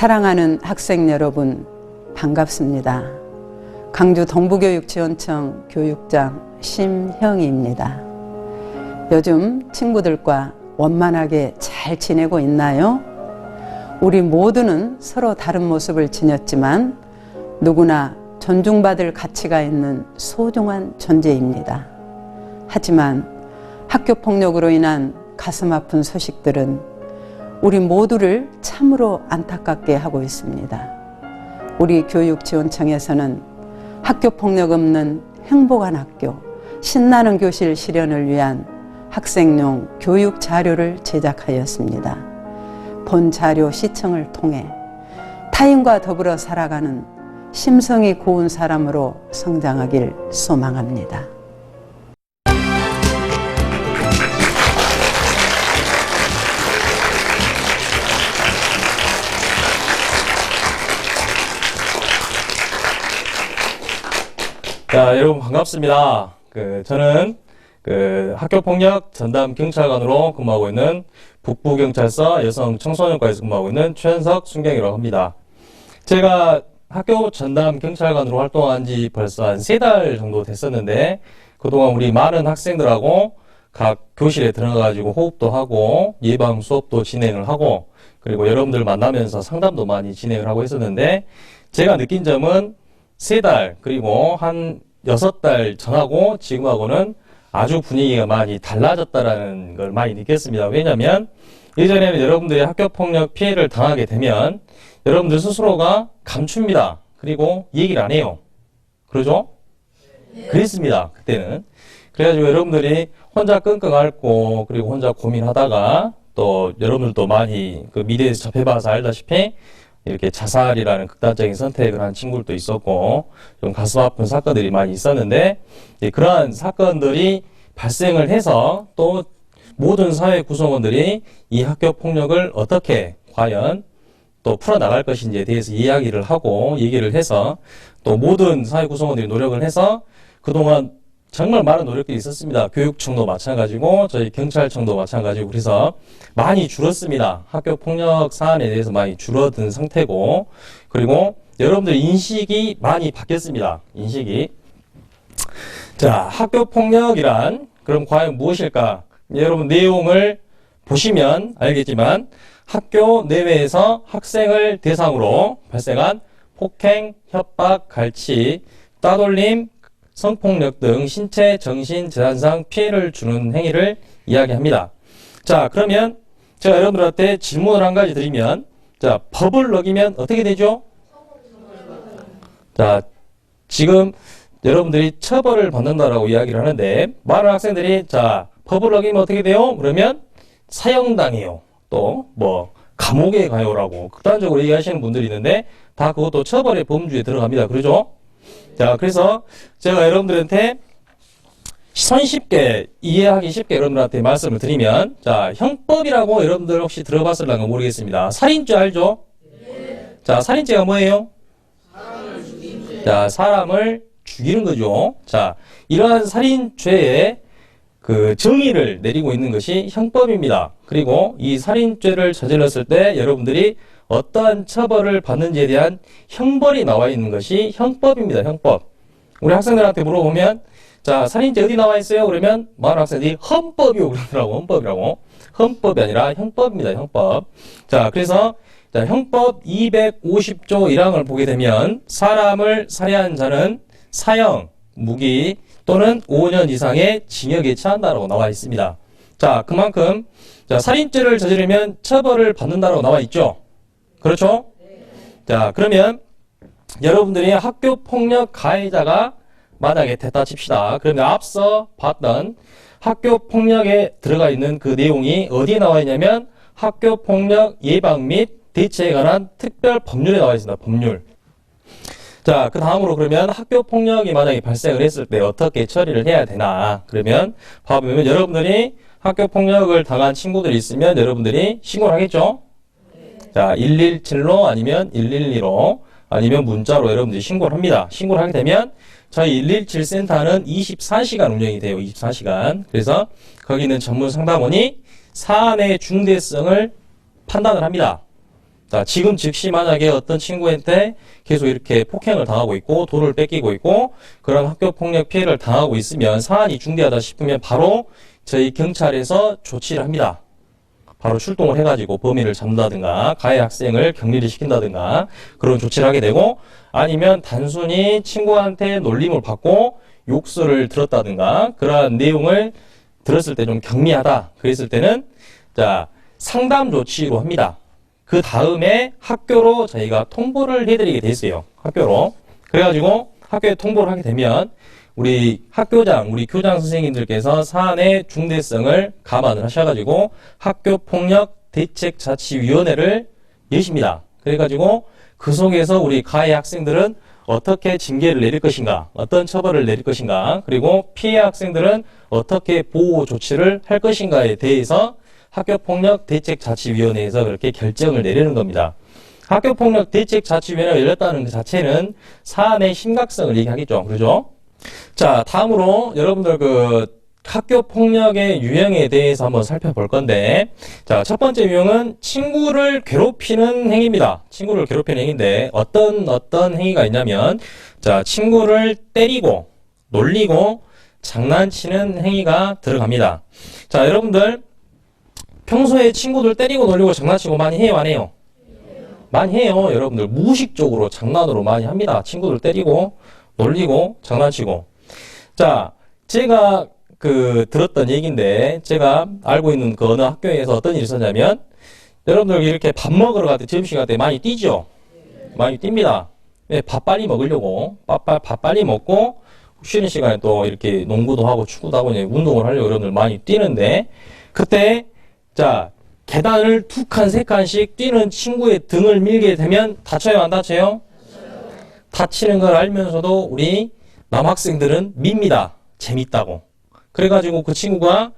사랑하는 학생 여러분, 반갑습니다. 강주 동부교육지원청 교육장 심형희입니다. 요즘 친구들과 원만하게 잘 지내고 있나요? 우리 모두는 서로 다른 모습을 지녔지만 누구나 존중받을 가치가 있는 소중한 존재입니다. 하지만 학교 폭력으로 인한 가슴 아픈 소식들은 우리 모두를 참으로 안타깝게 하고 있습니다. 우리 교육지원청에서는 학교 폭력 없는 행복한 학교, 신나는 교실 실현을 위한 학생용 교육 자료를 제작하였습니다. 본 자료 시청을 통해 타인과 더불어 살아가는 심성이 고운 사람으로 성장하길 소망합니다. 자, 여러분 반갑습니다. 그 저는 그 학교 폭력 전담 경찰관으로 근무하고 있는 북부 경찰서 여성 청소년과에서 근무하고 있는 최현석 순경이라고 합니다. 제가 학교 전담 경찰관으로 활동한 지 벌써 한 세 달 정도 됐었는데 그동안 우리 많은 학생들하고 각 교실에 들어가가지고 호흡도 하고 예방 수업도 진행을 하고 그리고 여러분들 만나면서 상담도 많이 진행을 하고 있었는데 제가 느낀 점은 세 달, 그리고 한 여섯 달 전하고 지금하고는 아주 분위기가 많이 달라졌다라는 걸 많이 느꼈습니다. 왜냐면 예전에는 여러분들이 학교폭력 피해를 당하게 되면 여러분들 스스로가 감춥니다. 그리고 얘기를 안 해요. 그러죠? 그랬습니다. 그때는. 그래가지고 여러분들이 혼자 끙끙 앓고 그리고 혼자 고민하다가 또 여러분들도 많이 그 미래에서 접해봐서 알다시피 이렇게 자살이라는 극단적인 선택을 한 친구들도 있었고 좀 가슴 아픈 사건들이 많이 있었는데 이제 그러한 사건들이 발생을 해서 또 모든 사회 구성원들이 이 학교 폭력을 어떻게 과연 또 풀어나갈 것인지에 대해서 이야기를 하고 얘기를 해서 또 모든 사회 구성원들이 노력을 해서 그동안 정말 많은 노력들이 있었습니다. 교육청도 마찬가지고 저희 경찰청도 마찬가지고 그래서 많이 줄었습니다. 학교 폭력 사안에 대해서 많이 줄어든 상태고 그리고 여러분들 인식이 많이 바뀌었습니다. 인식이 자 학교 폭력이란 그럼 과연 무엇일까? 여러분 내용을 보시면 알겠지만 학교 내외에서 학생을 대상으로 발생한 폭행, 협박, 갈취, 따돌림, 성폭력 등 신체, 정신, 재산상 피해를 주는 행위를 이야기합니다. 자, 그러면 제가 여러분들한테 질문을 한 가지 드리면, 자, 법을 어기면 어떻게 되죠? 자, 지금 여러분들이 처벌을 받는다라고 이야기를 하는데, 많은 학생들이, 자, 법을 어기면 어떻게 돼요? 그러면 사형당해요. 또, 뭐, 감옥에 가요라고 극단적으로 얘기하시는 분들이 있는데, 다 그것도 처벌의 범주에 들어갑니다. 그러죠? 자, 그래서 제가 여러분들한테 손쉽게 이해하기 쉽게 여러분들한테 말씀을 드리면 자, 형법이라고 여러분들 혹시 들어봤을런가 모르겠습니다. 살인죄 알죠? 자, 살인죄가 뭐예요? 자, 사람을 죽이는 거죠. 자, 이러한 살인죄에 그 정의를 내리고 있는 것이 형법입니다. 그리고 이 살인죄를 저질렀을 때 여러분들이 어떠한 처벌을 받는지에 대한 형벌이 나와 있는 것이 형법입니다. 형법. 우리 학생들한테 물어보면 자 살인죄 어디 나와 있어요? 그러면 많은 학생들이 헌법이요 그러더라고 헌법이라고 헌법이 아니라 형법입니다. 형법. 자 그래서 자 형법 250조 1항을 보게 되면 사람을 살해한 자는 사형, 무기 또는 5년 이상의 징역에 처한다라고 나와 있습니다. 자 그만큼 자 살인죄를 저지르면 처벌을 받는다라고 나와 있죠. 그렇죠? 자, 그러면 여러분들이 학교 폭력 가해자가 만약에 됐다 칩시다. 그러면 앞서 봤던 학교 폭력에 들어가 있는 그 내용이 어디에 나와 있냐면 학교 폭력 예방 및 대처에 관한 특별 법률에 나와 있습니다. 법률. 자, 그 다음으로 그러면 학교 폭력이 만약에 발생을 했을 때 어떻게 처리를 해야 되나? 그러면 봐보면 여러분들이 학교 폭력을 당한 친구들이 있으면 여러분들이 신고를 하겠죠? 자, 117로 아니면 112로 아니면 문자로 여러분들이 신고를 합니다. 신고를 하게 되면 저희 117 센터는 24시간 운영이 돼요. 24시간. 그래서 거기 있는 전문 상담원이 사안의 중대성을 판단을 합니다. 자, 지금 즉시 만약에 어떤 친구한테 계속 이렇게 폭행을 당하고 있고 돈을 뺏기고 있고 그런 학교 폭력 피해를 당하고 있으면 사안이 중대하다 싶으면 바로 저희 경찰에서 조치를 합니다. 바로 출동을 해가지고 범인을 잡는다든가 가해 학생을 격리를 시킨다든가 그런 조치를 하게 되고 아니면 단순히 친구한테 놀림을 받고 욕설을 들었다든가 그러한 내용을 들었을 때좀 경미하다 그랬을 때는 자 상담 조치로 합니다. 그 다음에 학교로 저희가 통보를 해드리게 돼 있어요. 학교로 그래가지고 학교에 통보를 하게 되면 우리 학교장, 우리 교장 선생님들께서 사안의 중대성을 감안을 하셔가지고 학교 폭력 대책 자치위원회를 여십니다. 그래가지고 그 속에서 우리 가해 학생들은 어떻게 징계를 내릴 것인가, 어떤 처벌을 내릴 것인가, 그리고 피해 학생들은 어떻게 보호 조치를 할 것인가에 대해서 학교폭력 대책자치위원회에서 그렇게 결정을 내리는 겁니다. 학교폭력 대책 자치위원회가 열렸다는 그 자체는 사안의 심각성을 얘기하겠죠. 그러죠? 자, 다음으로 여러분들 그 학교 폭력의 유형에 대해서 한번 살펴볼 건데, 자, 첫 번째 유형은 친구를 괴롭히는 행위입니다. 친구를 괴롭히는 행위인데, 어떤, 어떤 행위가 있냐면, 자, 친구를 때리고, 놀리고, 장난치는 행위가 들어갑니다. 자, 여러분들, 평소에 친구들 때리고 놀리고 장난치고 많이 해요, 안 해요? 많이 해요, 여러분들. 무의식적으로 장난으로 많이 합니다. 친구들 때리고, 놀리고, 장난치고. 자, 제가 그 들었던 얘기인데, 제가 알고 있는 그 어느 학교에서 어떤 일이 있었냐면, 여러분들 이렇게 밥 먹으러 갈 때 점심시간 때 많이 뛰죠? 많이 뜁니다. 네, 밥 빨리 먹으려고, 밥, 밥, 밥 빨리 먹고, 쉬는 시간에 또 이렇게 농구도 하고 축구도 하고 운동을 하려고 여러분들 많이 뛰는데, 그때, 자, 계단을 두 칸, 세 칸씩 뛰는 친구의 등을 밀게 되면 다쳐요, 안 다쳐요? 다치는 걸 알면서도 우리 남학생들은 밉니다. 재밌다고. 그래가지고 그 친구가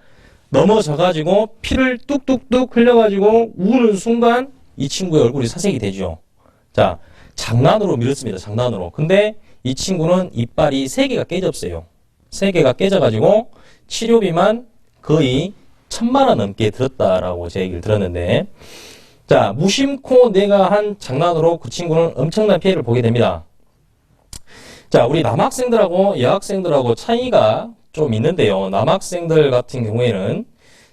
넘어져가지고 피를 뚝뚝뚝 흘려가지고 우는 순간 이 친구의 얼굴이 사색이 되죠. 자, 장난으로 밀었습니다. 장난으로. 근데 이 친구는 이빨이 세 개가 깨졌어요. 세 개가 깨져가지고 치료비만 거의 천만 원 넘게 들었다라고 제 얘기를 들었는데, 자, 무심코 내가 한 장난으로 그 친구는 엄청난 피해를 보게 됩니다. 자, 우리 남학생들하고 여학생들하고 차이가 좀 있는데요. 남학생들 같은 경우에는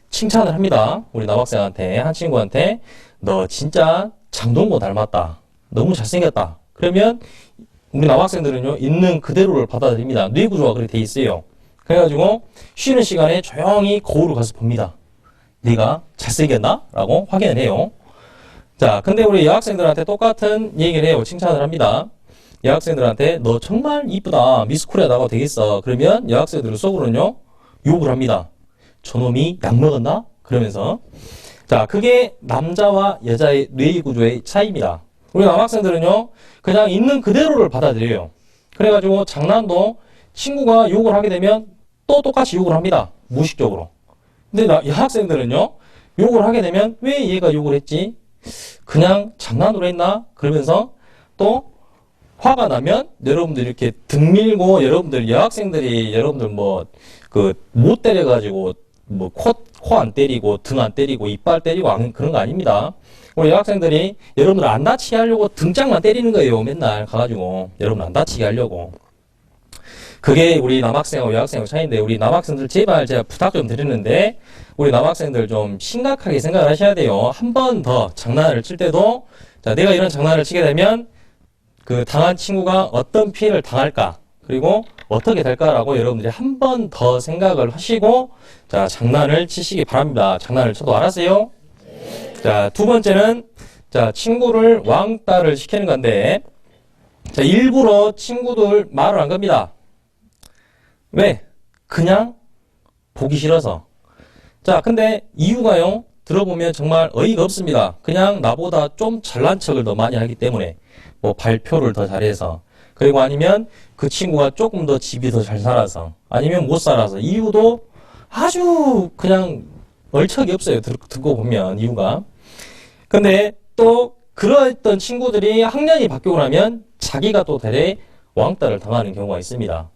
칭찬을 합니다. 우리 남학생한테, 한 친구한테, 너 진짜 장동고 닮았다. 너무 잘생겼다. 그러면 우리 남학생들은요, 있는 그대로를 받아들입니다. 뇌 구조가 그렇게 돼 있어요. 그래가지고 쉬는 시간에 조용히 거울을 가서 봅니다. 네가 잘생겼나? 라고 확인을 해요. 자, 근데 우리 여학생들한테 똑같은 얘기를 해요. 칭찬을 합니다. 여학생들한테 너 정말 이쁘다. 미스코리아 나가도 되겠어. 그러면 여학생들은 속으로는요, 욕을 합니다. 저놈이 약 먹었나? 그러면서. 자, 그게 남자와 여자의 뇌 구조의 차이입니다. 우리 남학생들은요, 그냥 있는 그대로를 받아들여요. 그래가지고 장난도 친구가 욕을 하게 되면 또 똑같이 욕을 합니다. 무의식적으로. 근데 나, 여학생들은요, 욕을 하게 되면 왜 얘가 욕을 했지? 그냥 장난으로 했나? 그러면서 또 화가 나면 여러분들 이렇게 등 밀고 여러분들 여학생들이 여러분들 뭐 그 못 때려가지고 뭐 코 코 안 때리고 등 안 때리고 이빨 때리고 안- 그런 거 아닙니다. 우리 여학생들이 여러분들 안 다치게 하려고 등짝만 때리는 거예요. 맨날 가가지고 여러분 안 다치게 하려고. 그게 우리 남학생하고 여학생하고 차이인데 우리 남학생들 제발 제가 부탁 좀 드리는데 우리 남학생들 좀 심각하게 생각을 하셔야 돼요. 한 번 더 장난을 칠 때도 자 내가 이런 장난을 치게 되면 그 당한 친구가 어떤 피해를 당할까 그리고 어떻게 될까라고 여러분들이 한 번 더 생각을 하시고 자 장난을 치시기 바랍니다. 장난을 쳐도 알았어요? 자 두 번째는 자 친구를 왕따를 시키는 건데 자 일부러 친구들 말을 안 겁니다. 왜? 그냥 보기 싫어서. 자, 근데 이유가요, 들어보면 정말 어이가 없습니다. 그냥 나보다 좀 잘난 척을 더 많이 하기 때문에, 뭐 발표를 더 잘해서, 그리고 아니면 그 친구가 조금 더 집이 더 잘 살아서, 아니면 못 살아서, 이유도 아주 그냥 얼척이 없어요. 들, 듣고 보면, 이유가. 근데 또, 그러했던 친구들이 학년이 바뀌고 나면 자기가 또 대래 왕따를 당하는 경우가 있습니다.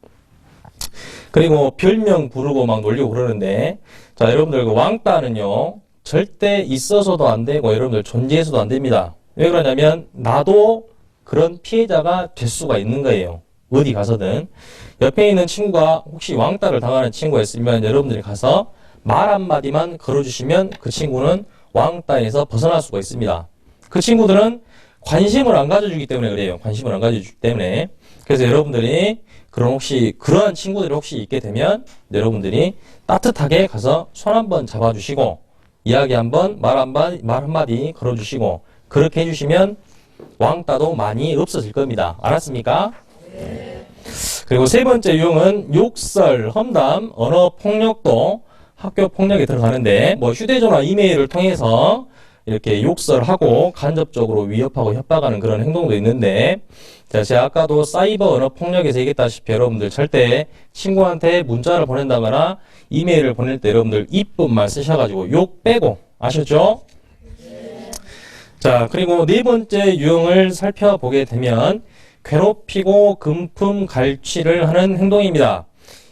그리고 별명 부르고 막 놀리고 그러는데, 자, 여러분들 그 왕따는요, 절대 있어서도 안 되고, 여러분들 존재해서도 안 됩니다. 왜 그러냐면 나도 그런 피해자가 될 수가 있는 거예요. 어디 가서든 옆에 있는 친구가 혹시 왕따를 당하는 친구가 있으면 여러분들이 가서 말 한마디만 걸어주시면 그 친구는 왕따에서 벗어날 수가 있습니다. 그 친구들은 관심을 안 가져주기 때문에 그래요. 관심을 안 가져주기 때문에. 그래서 여러분들이 그런 혹시 그러한 친구들이 혹시 있게 되면 여러분들이 따뜻하게 가서 손 한번 잡아주시고 이야기 한번 말 한번 말 한마디 걸어주시고 그렇게 해주시면 왕따도 많이 없어질 겁니다. 알았습니까? 그리고 세 번째 유형은 욕설, 험담, 언어 폭력도 학교 폭력에 들어가는데 뭐 휴대전화, 이메일을 통해서 이렇게 욕설하고 간접적으로 위협하고 협박하는 그런 행동도 있는데 자, 제가 아까도 사이버 언어 폭력에서 얘기했다시피 여러분들 절대 친구한테 문자를 보낸다거나 이메일을 보낼 때 여러분들 말 쓰셔가지고 욕 빼고 아셨죠? 자, 그리고 네 번째 유형을 살펴보게 되면 괴롭히고 금품 갈취를 하는 행동입니다.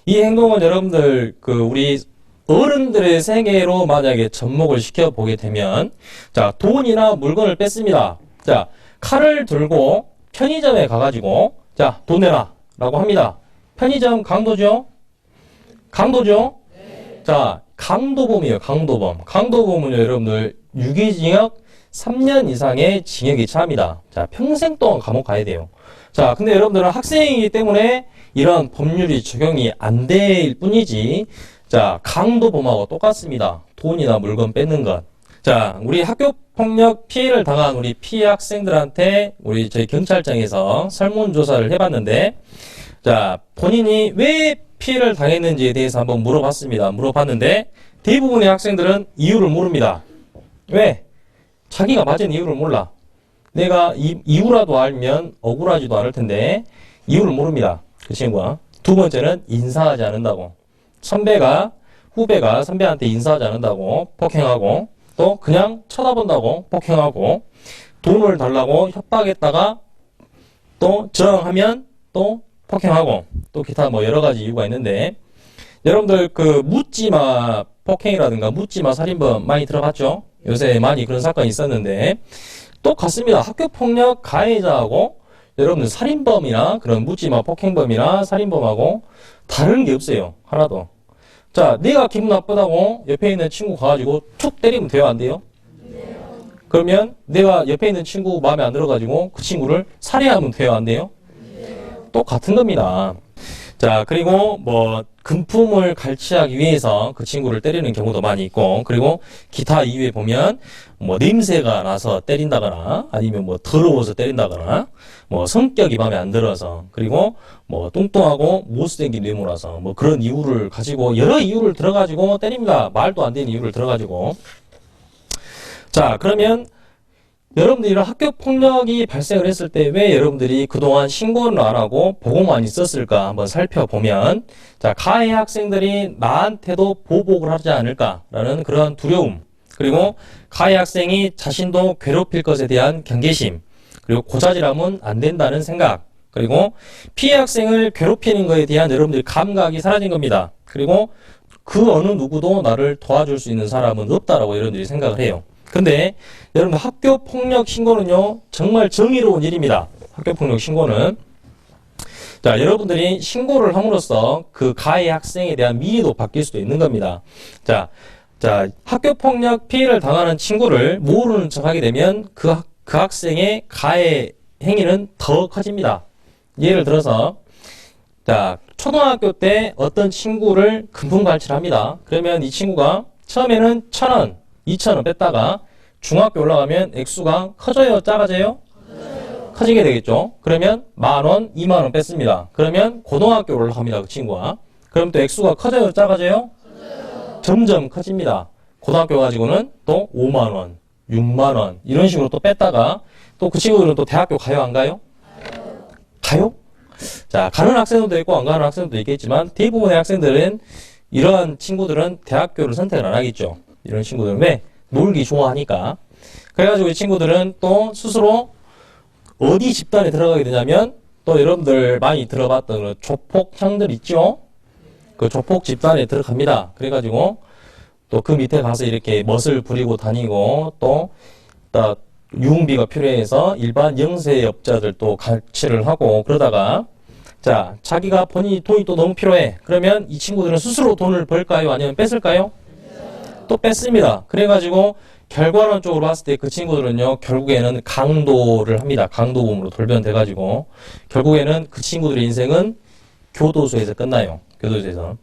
이 행동은 여러분들 그 우리 어른들의 세계로 만약에 접목을 시켜 보게 되면 자, 돈이나 물건을 뺐습니다. 자, 칼을 들고 편의점에 가가지고 자, 돈 내라 라고 합니다. 편의점 강도죠? 강도죠? 자, 강도범이에요, 강도범. 강도범은 여러분들 유기징역 3년 이상의 징역이 차입니다. 자, 평생 동안 감옥 가야 돼요. 자, 근데 여러분들은 학생이기 때문에 이런 법률이 적용이 안 될 뿐이지, 자, 강도 범하고 똑같습니다. 돈이나 물건 뺏는 것. 자, 우리 학교 폭력 피해를 당한 우리 피해 학생들한테 우리 저희 경찰청에서 설문조사를 해봤는데, 자, 본인이 왜 피해를 당했는지에 대해서 한번 물어봤습니다. 물어봤는데, 대부분의 학생들은 이유를 모릅니다. 왜? 자기가 맞은 이유를 몰라. 내가 이, 이유라도 알면 억울하지도 않을 텐데, 이유를 모릅니다. 그 친구가. 두 번째는 인사하지 않는다고. 선배가, 후배가 선배한테 인사하지 않는다고 폭행하고, 또 그냥 쳐다본다고 폭행하고, 돈을 달라고 협박했다가, 또 저항하면 또 폭행하고, 또 기타 뭐 여러 가지 이유가 있는데, 여러분들 그 묻지마 폭행이라든가 묻지마 살인범 많이 들어봤죠? 요새 많이 그런 사건이 있었는데, 똑같습니다. 학교 폭력 가해자하고 여러분들 살인범이나 그런 묻지마 폭행범이나 살인범하고 다른 게 없어요. 하나도. 자, 내가 기분 나쁘다고 옆에 있는 친구 가가지고 툭 때리면 돼요? 안 돼요? 그러면 내가 옆에 있는 친구 마음에 안 들어가지고 그 친구를 살해하면 돼요? 안 돼요? 똑같은 겁니다. 자, 그리고 뭐, 금품을 갈취하기 위해서 그 친구를 때리는 경우도 많이 있고, 그리고 기타 이유에 보면, 뭐, 냄새가 나서 때린다거나, 아니면 뭐, 더러워서 때린다거나, 뭐, 성격이 마음에 안 들어서, 그리고 뭐, 뚱뚱하고 못생긴 외모라서, 뭐, 그런 이유를 가지고, 여러 이유를 들어가지고 때립니다. 말도 안 되는 이유를 들어가지고. 자, 그러면, 여러분들이 이런 학교 폭력이 발생을 했을 때 왜 여러분들이 그동안 신고를 안 하고 보고만 있었을까 한번 살펴보면 자 가해 학생들이 나한테도 보복을 하지 않을까라는 그런 두려움 그리고 가해 학생이 자신도 괴롭힐 것에 대한 경계심 그리고 고자질하면 안 된다는 생각 그리고 피해 학생을 괴롭히는 것에 대한 여러분들의 감각이 사라진 겁니다 그리고 그 어느 누구도 나를 도와줄 수 있는 사람은 없다라고 여러분들이 생각을 해요 근데 여러분 학교 폭력 신고는요 정말 정의로운 일입니다. 학교 폭력 신고는 자 여러분들이 신고를 함으로써 그 가해 학생에 대한 미래도 바뀔 수도 있는 겁니다. 자, 자 학교 폭력 피해를 당하는 친구를 모르는 척하게 되면 그, 학- 그 학생의 가해 행위는 더 커집니다. 예를 들어서 자 초등학교 때 어떤 친구를 금품 갈취를 합니다. 그러면 이 친구가 처음에는 천 원, 이천 원 뺐다가 중학교 올라가면 액수가 커져요, 작아져요? 커지게 되겠죠. 그러면 만 원, 이만 원 뺐습니다. 그러면 고등학교 올라갑니다, 그 친구가. 그럼 또 액수가 커져요, 작아져요? 점점 커집니다. 고등학교 가지고는 또 5만 원, 6만 원 이런 식으로 또 뺐다가 또 그 친구들은 또 대학교 가요, 안 가요? 가요? 자, 가는 학생들도 있고 안 가는 학생들도 있겠지만 대부분의 학생들은 이러한 친구들은 대학교를 선택을 안 하겠죠. 이런 친구들은 왜? 놀기 좋아하니까. 그래가지고 이 친구들은 또 스스로 어디 집단에 들어가게 되냐면 또 여러분들 많이 들어봤던 그 조폭 형들 있죠? 그 조폭 집단에 들어갑니다. 그래가지고 또 그 밑에 가서 이렇게 멋을 부리고 다니고 또, 또 유흥비가 필요해서 일반 영세업자들도 갈취를 하고 그러다가 자 자기가 본인이 돈이 또 너무 필요해 그러면 이 친구들은 스스로 돈을 벌까요 아니면 뺏을까요? 또 뺐습니다. 그래가지고 결과론적으로 봤을 때 그 친구들은요 결국에는 강도를 합니다. 강도범으로 돌변돼가지고 결국에는 그 친구들의 인생은 교도소에서 끝나요. 교도소에서.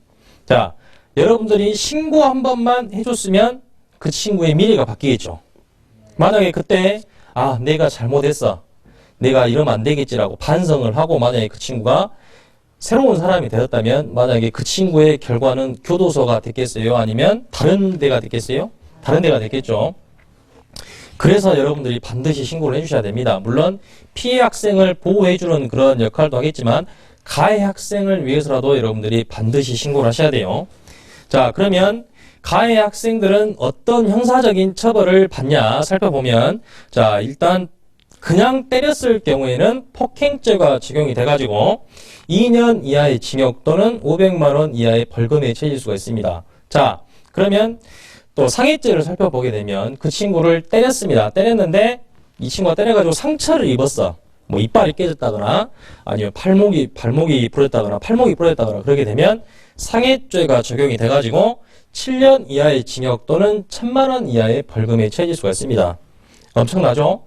자 여러분들이 신고 한 번만 해줬으면 그 친구의 미래가 바뀌겠죠. 만약에 그때 아 내가 잘못했어. 내가 이러면 안 되겠지라고 반성을 하고 만약에 그 친구가 새로운 사람이 되었다면 만약에 그 친구의 결과는 교도소가 됐겠어요? 아니면 다른 데가 됐겠어요? 다른 데가 됐겠죠. 그래서 여러분들이 반드시 신고를 해주셔야 됩니다. 물론 피해 학생을 보호해주는 그런 역할도 하겠지만 가해 학생을 위해서라도 여러분들이 반드시 신고를 하셔야 돼요. 자 그러면 가해 학생들은 어떤 형사적인 처벌을 받냐 살펴보면 자 일단 그냥 때렸을 경우에는 폭행죄가 적용이 돼가지고 2년 이하의 징역 또는 500만 원 이하의 벌금에 처해질 수가 있습니다. 자, 그러면 또 상해죄를 살펴보게 되면 그 친구를 때렸습니다. 때렸는데 이 친구가 때려가지고 상처를 입었어. 뭐 이빨이 깨졌다거나 아니면 팔목이 발목이 부러졌다거나 팔목이 부러졌다거나 그러게 되면 상해죄가 적용이 돼가지고 7년 이하의 징역 또는 1000만 원 이하의 벌금에 처해질 수가 있습니다. 엄청나죠?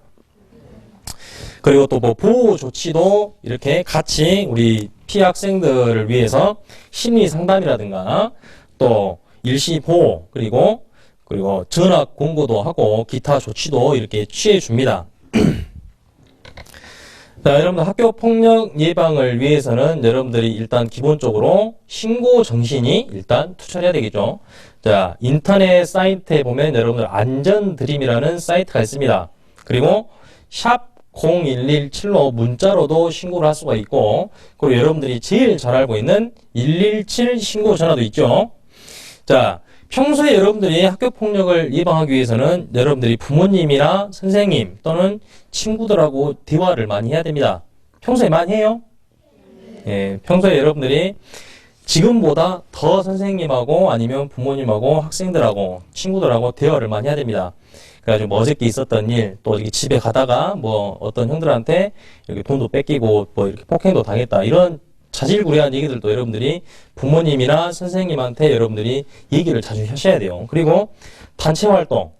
그리고 또 뭐 보호 조치도 이렇게 같이 우리 피해 학생들을 위해서 심리 상담이라든가 또 일시 보호 그리고 그리고 전학 공고도 하고 기타 조치도 이렇게 취해 줍니다. 자, 여러분들 학교 폭력 예방을 위해서는 여러분들이 일단 기본적으로 신고 정신이 일단 투철해야 되겠죠. 자, 인터넷 사이트에 보면 여러분들 안전 드림이라는 사이트가 있습니다. 그리고 샵 0117로 문자로도 신고를 할 수가 있고 그리고 여러분들이 제일 잘 알고 있는 117 신고 전화도 있죠. 자, 평소에 여러분들이 학교 폭력을 예방하기 위해서는 여러분들이 부모님이나 선생님 또는 친구들하고 대화를 많이 해야 됩니다. 평소에 많이 해요? 예, 평소에 여러분들이 지금보다 더 선생님하고 아니면 부모님하고 학생들하고 친구들하고 대화를 많이 해야 됩니다. 그래가지고 뭐 어저께 있었던 일, 또 집에 가다가 뭐 어떤 형들한테 이렇게 돈도 뺏기고 뭐 이렇게 폭행도 당했다. 이런 자질구레한 얘기들도 여러분들이 부모님이나 선생님한테 여러분들이 얘기를 자주 하셔야 돼요. 그리고 단체 활동.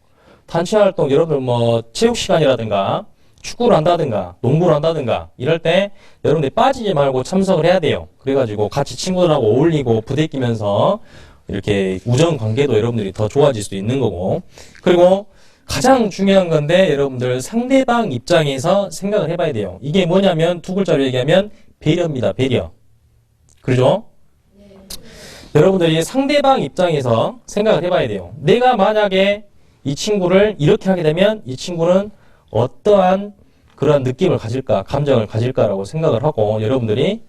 단체 활동 여러분들 뭐 체육 시간이라든가 축구를 한다든가 농구를 한다든가 이럴 때 여러분들이 빠지지 말고 참석을 해야 돼요. 그래가지고 같이 친구들하고 어울리고 부대끼면서 이렇게 우정 관계도 여러분들이 더 좋아질 수 있는 거고 그리고 가장 중요한 건데 여러분들 상대방 입장에서 생각을 해봐야 돼요. 이게 뭐냐면 두 글자로 얘기하면 배려입니다. 배려. 그러죠? 여러분들이 상대방 입장에서 생각을 해봐야 돼요. 내가 만약에 이 친구를 이렇게 하게 되면 이 친구는 어떠한 그러한 느낌을 가질까, 감정을 가질까라고 생각을 하고 여러분들이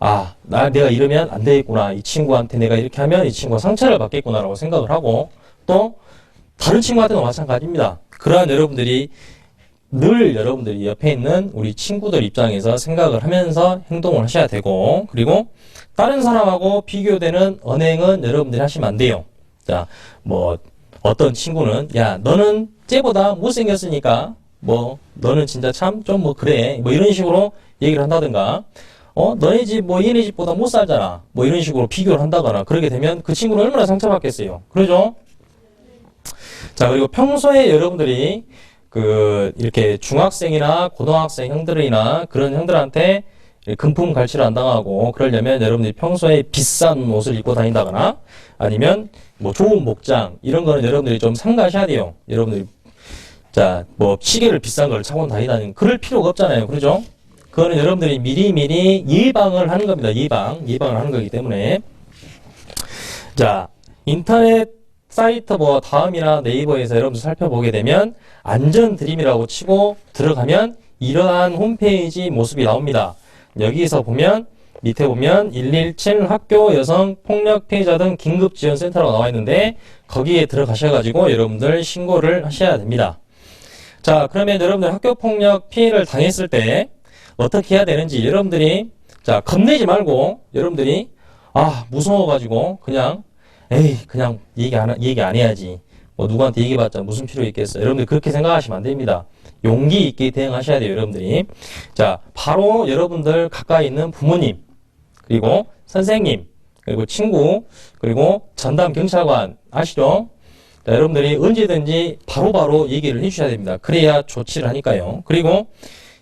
아, 나 내가 이러면 안 되겠구나. 이 친구한테 내가 이렇게 하면 이 친구가 상처를 받겠구나라고 생각을 하고 또 다른 친구한테도 마찬가지입니다. 그러한 여러분들이 늘 여러분들이 옆에 있는 우리 친구들 입장에서 생각을 하면서 행동을 하셔야 되고 그리고 다른 사람하고 비교되는 언행은 여러분들이 하시면 안 돼요. 자, 뭐 어떤 친구는 야 너는 쟤보다 못생겼으니까 뭐 너는 진짜 참 좀 뭐 그래 뭐 이런 식으로 얘기를 한다든가 어 너네 집 뭐 얘네 집보다 못 살잖아 뭐 이런 식으로 비교를 한다거나 그러게 되면 그 친구는 얼마나 상처받겠어요. 그러죠? 자 그리고 평소에 여러분들이 그 이렇게 중학생이나 고등학생 형들이나 그런 형들한테 금품 갈취를 안 당하고 그러려면 여러분들이 평소에 비싼 옷을 입고 다닌다거나 아니면 뭐 좋은 목장 이런 거는 여러분들이 좀 삼가하셔야 돼요. 여러분들이 자 뭐 시계를 비싼 걸 차고 다니다는 그럴 필요가 없잖아요. 그러죠? 그거는 여러분들이 미리미리 예방을 하는 겁니다. 예방 예방을 하는 거기 때문에 자 인터넷 사이트 뭐 다음이나 네이버에서 여러분들 살펴보게 되면 안전 드림이라고 치고 들어가면 이러한 홈페이지 모습이 나옵니다. 여기서 보면 밑에 보면 117 학교 여성 폭력 피해자 등 긴급 지원 센터라고 나와 있는데 거기에 들어가셔 가지고 여러분들 신고를 하셔야 됩니다. 자 그러면 여러분들 학교 폭력 피해를 당했을 때 어떻게 해야 되는지 여러분들이 자 겁내지 말고 여러분들이 아 무서워 가지고 그냥 에이 그냥 얘기 안 얘기 안 해야지 뭐 누구한테 얘기해봤자 무슨 필요 있겠어 여러분들 그렇게 생각하시면 안 됩니다 용기 있게 대응하셔야 돼요, 여러분들이. 자, 바로 여러분들 가까이 있는 부모님, 그리고 선생님, 그리고 친구, 그리고 전담 경찰관 아시죠? 자, 여러분들이 언제든지 바로바로 얘기를 해주셔야 됩니다. 그래야 조치를 하니까요. 그리고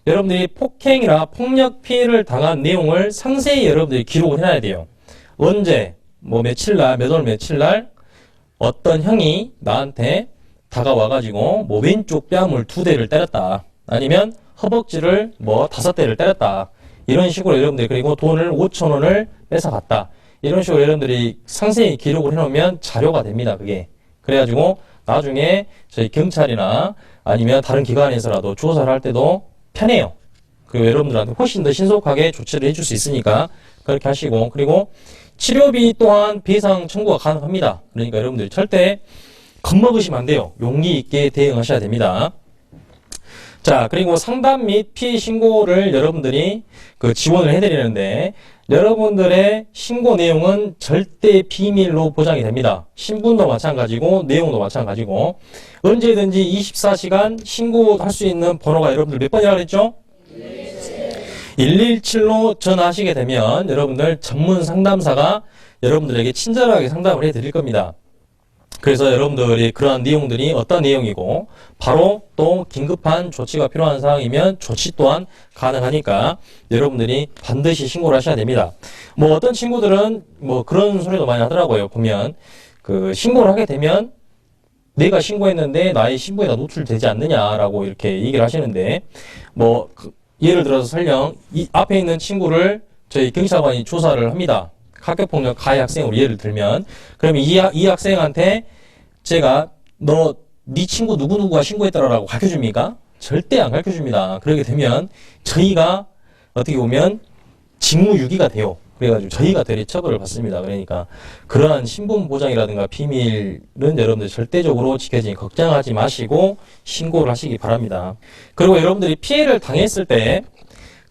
여러분들이 폭행이나 폭력 피해를 당한 내용을 상세히 여러분들이 기록을 해놔야 돼요. 언제, 뭐 며칠 날, 몇 월 며칠 날 어떤 형이 나한테 다가와가지고 뭐 왼쪽 뺨을 두 대를 때렸다. 아니면 허벅지를 뭐 다섯 대를 때렸다. 이런 식으로 여러분들이 그리고 돈을 5천 원을 뺏어갔다. 이런 식으로 여러분들이 상세히 기록을 해놓으면 자료가 됩니다. 그게. 그래가지고 나중에 저희 경찰이나 아니면 다른 기관에서라도 조사를 할 때도 편해요. 그리고 여러분들한테 훨씬 더 신속하게 조치를 해줄 수 있으니까 그렇게 하시고 그리고 치료비 또한 배상 청구가 가능합니다. 그러니까 여러분들이 절대 겁먹으시면 안 돼요. 용기 있게 대응하셔야 됩니다. 자, 그리고 상담 및 피해 신고를 여러분들이 그 지원을 해드리는데, 여러분들의 신고 내용은 절대 비밀로 보장이 됩니다. 신분도 마찬가지고, 내용도 마찬가지고, 언제든지 24시간 신고할 수 있는 번호가 여러분들 몇 번이라고 그랬죠? 117로 전화하시게 되면 여러분들 전문 상담사가 여러분들에게 친절하게 상담을 해 드릴 겁니다. 그래서 여러분들이 그러한 내용들이 어떤 내용이고 바로 또 긴급한 조치가 필요한 상황이면 조치 또한 가능하니까 여러분들이 반드시 신고를 하셔야 됩니다. 뭐 어떤 친구들은 뭐 그런 소리도 많이 하더라고요. 보면 그 신고를 하게 되면 내가 신고했는데 나의 신고에다 노출되지 않느냐라고 이렇게 얘기를 하시는데 뭐 그 예를 들어서 설령 이 앞에 있는 친구를 저희 경찰관이 조사를 합니다. 학교폭력 가해 학생으로 예를 들면 그러면 이, 학- 이 학생한테 제가 너 네 친구 누구누구가 신고했더라라고 가르쳐줍니까? 절대 안 가르쳐줍니다. 그렇게 되면 저희가 어떻게 보면 직무유기가 돼요. 그래가지고 저희가 되레 처벌을 받습니다. 그러니까 그러한 신분 보장이라든가 비밀은 여러분들 절대적으로 지켜지니 걱정하지 마시고 신고를 하시기 바랍니다. 그리고 여러분들이 피해를 당했을 때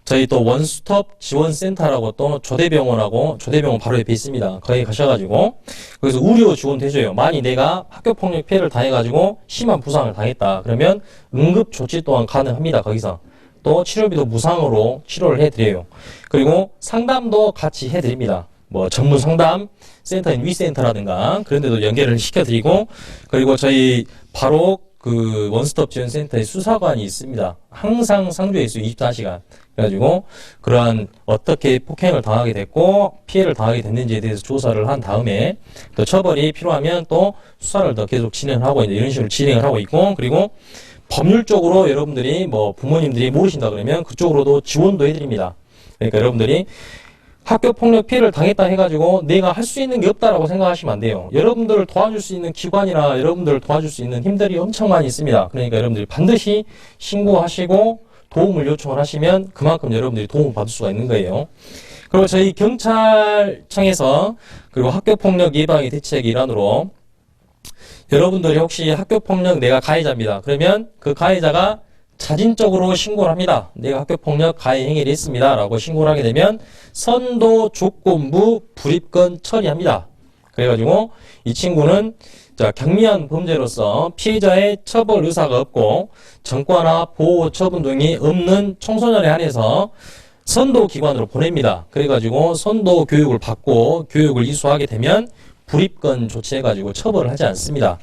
저희 또 원스톱 지원센터라고 또 조대병원하고 조대병원 바로 옆에 있습니다. 거기 가셔가지고 거기서 의료 지원도 해줘요. 만약 내가 학교 폭력 피해를 당해가지고 심한 부상을 당했다. 그러면 응급 조치 또한 가능합니다. 거기서 또 치료비도 무상으로 치료를 해드려요. 그리고 상담도 같이 해드립니다. 뭐 전문 상담 센터인 위센터라든가 그런 데도 연결을 시켜드리고 그리고 저희 바로 그 원스톱 지원 센터에 수사관이 있습니다. 항상 상주에 있어요. 24시간. 그래가지고 그러한 어떻게 폭행을 당하게 됐고 피해를 당하게 됐는지에 대해서 조사를 한 다음에 또 처벌이 필요하면 또 수사를 더 계속 진행하고 이런 식으로 진행을 하고 있고 그리고 법률적으로 여러분들이 뭐 부모님들이 모르신다 그러면 그쪽으로도 지원도 해드립니다. 그러니까 여러분들이 학교 폭력 피해를 당했다 해가지고 내가 할 수 있는 게 없다라고 생각하시면 안 돼요. 여러분들을 도와줄 수 있는 기관이나 여러분들을 도와줄 수 있는 힘들이 엄청 많이 있습니다. 그러니까 여러분들이 반드시 신고하시고 도움을 요청을 하시면 그만큼 여러분들이 도움을 받을 수가 있는 거예요. 그리고 저희 경찰청에서 그리고 학교 폭력 예방의 대책 일환으로 여러분들이 혹시 학교 폭력 내가 가해자입니다. 그러면 그 가해자가 자진적으로 신고를 합니다. 내가 학교 폭력 가해 행위를 했습니다 라고 신고를 하게 되면 선도 조건부 불입건 처리합니다. 그래가지고 이 친구는 자 경미한 범죄로서 피해자의 처벌 의사가 없고 전과나 보호 처분 등이 없는 청소년에 한해서 선도 기관으로 보냅니다. 그래가지고 선도 교육을 받고 교육을 이수하게 되면 불입건 조치해가지고 처벌을 하지 않습니다.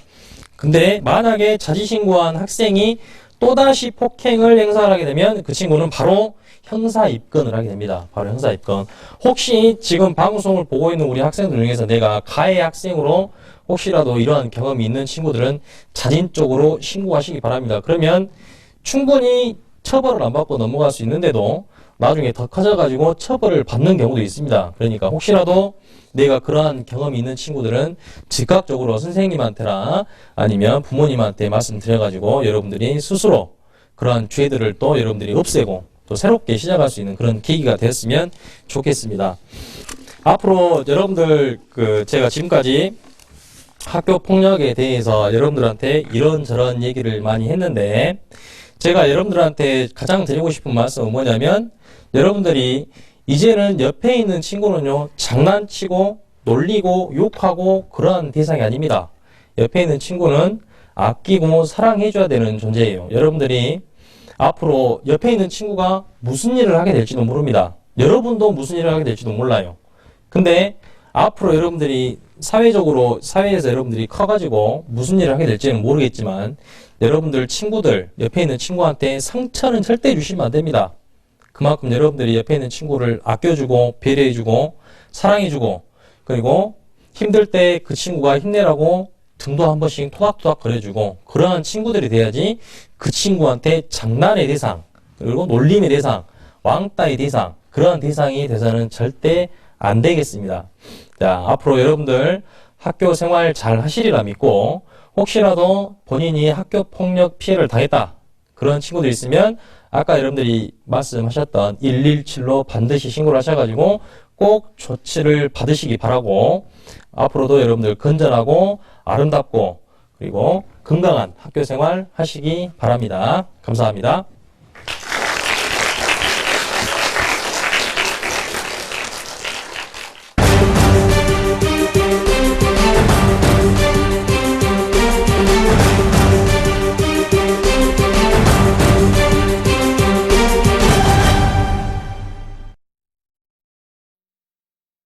근데 만약에 자지신고한 학생이 또다시 폭행을 행사를 하게 되면 그 친구는 바로 형사 입건을 하게 됩니다. 바로 형사 입건. 혹시 지금 방송을 보고 있는 우리 학생들 중에서 내가 가해 학생으로 혹시라도 이러한 경험이 있는 친구들은 자진적으로 신고하시기 바랍니다. 그러면 충분히 처벌을 안 받고 넘어갈 수 있는데도 나중에 더 커져가지고 처벌을 받는 경우도 있습니다. 그러니까 혹시라도 내가 그러한 경험이 있는 친구들은 즉각적으로 선생님한테나 아니면 부모님한테 말씀드려가지고 여러분들이 스스로 그러한 죄들을 또 여러분들이 없애고 또 새롭게 시작할 수 있는 그런 계기가 됐으면 좋겠습니다. 앞으로 여러분들 그 제가 지금까지 학교 폭력에 대해서 여러분들한테 이런저런 얘기를 많이 했는데 제가 여러분들한테 가장 드리고 싶은 말씀은 뭐냐면 여러분들이 이제는 옆에 있는 친구는요 장난치고 놀리고 욕하고 그러한 대상이 아닙니다. 옆에 있는 친구는 아끼고 사랑해줘야 되는 존재예요. 여러분들이 앞으로 옆에 있는 친구가 무슨 일을 하게 될지도 모릅니다. 여러분도 무슨 일을 하게 될지도 몰라요. 근데 앞으로 여러분들이 사회적으로 사회에서 여러분들이 커가지고 무슨 일을 하게 될지는 모르겠지만 여러분들 친구들 옆에 있는 친구한테 상처는 절대 주시면 안 됩니다. 그만큼 여러분들이 옆에 있는 친구를 아껴주고 배려해주고 사랑해주고 그리고 힘들 때 그 친구가 힘내라고 등도 한 번씩 토닥토닥 거려주고 그러한 친구들이 돼야지 그 친구한테 장난의 대상 그리고 놀림의 대상 왕따의 대상 그러한 대상이 돼서는 절대 안 되겠습니다. 자 앞으로 여러분들 학교 생활 잘 하시리라 믿고 혹시라도 본인이 학교 폭력 피해를 당했다 그런 친구들 있으면 아까 여러분들이 말씀하셨던 117로 반드시 신고를 하셔가지고 꼭 조치를 받으시기 바라고 앞으로도 여러분들 건전하고 아름답고 그리고 건강한 학교 생활 하시기 바랍니다. 감사합니다.